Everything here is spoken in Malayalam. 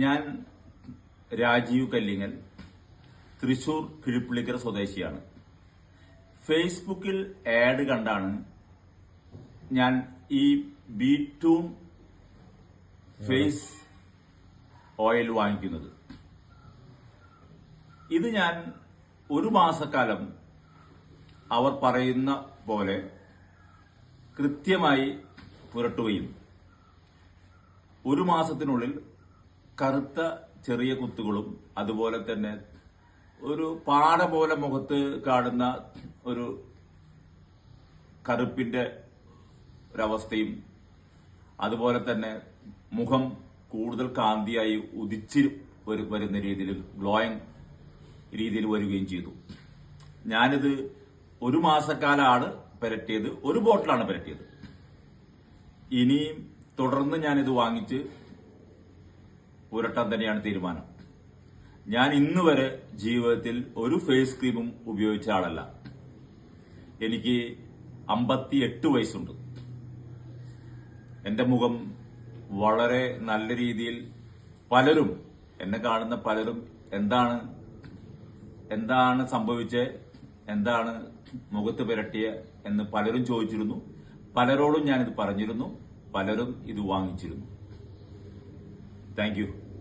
ഞാൻ രാജീവ് കല്ലിങ്ങൽ തൃശൂർ കിഴിപ്പുള്ളിക്കര സ്വദേശിയാണ്. ഫേസ്ബുക്കിൽ ആഡ് കണ്ടാണ് ഞാൻ ഈ ബി ടൂൺ ഫേസ് ഓയിൽ വാങ്ങിക്കുന്നത്. ഇത് ഞാൻ ഒരു മാസക്കാലം അവർ പറയുന്ന പോലെ കൃത്യമായി പുരട്ടുകയും ഒരു മാസത്തിനുള്ളിൽ കറുത്ത ചെറിയ കുത്തുകളും അതുപോലെ തന്നെ ഒരു പാട പോലെ മുഖത്ത് കാണുന്ന ഒരു കറുപ്പിന്റെ ഒരവസ്ഥയും അതുപോലെ തന്നെ മുഖം കൂടുതൽ കാന്തിയായി ഉദിച്ച് വരു- വരുന്ന രീതിയിൽ ഗ്ലോയിങ് രീതിയിൽ വരികയും ചെയ്തു. ഞാനിത് ഒരു മാസക്കാലാണ് പുരട്ടിയത് ഒരു ബോട്ടിലാണ് പുരട്ടിയത്. ഇനിയും തുടർന്ന് ഞാനിത് വാങ്ങിച്ച് പുരട്ടാൻ തന്നെയാണ് തീരുമാനം. ഞാൻ ഇന്ന് വരെ ജീവിതത്തിൽ ഒരു ഫേസ് ക്രീമും ഉപയോഗിച്ച ആളല്ല. എനിക്ക് അമ്പത്തി എട്ട് വയസ്സുണ്ട്. എന്റെ മുഖം വളരെ നല്ല രീതിയിൽ പലരും എന്നെ കാണുന്ന പലരും എന്താണ് എന്താണ് സംഭവിച്ചത് എന്താണ് മുഖത്ത് പുരട്ടിയ എന്ന് പലരും ചോദിച്ചിരുന്നു. പലരോടും ഞാനിത് പറഞ്ഞിരുന്നു. പലരും ഇത് വാങ്ങിച്ചിരുന്നു. Thank you.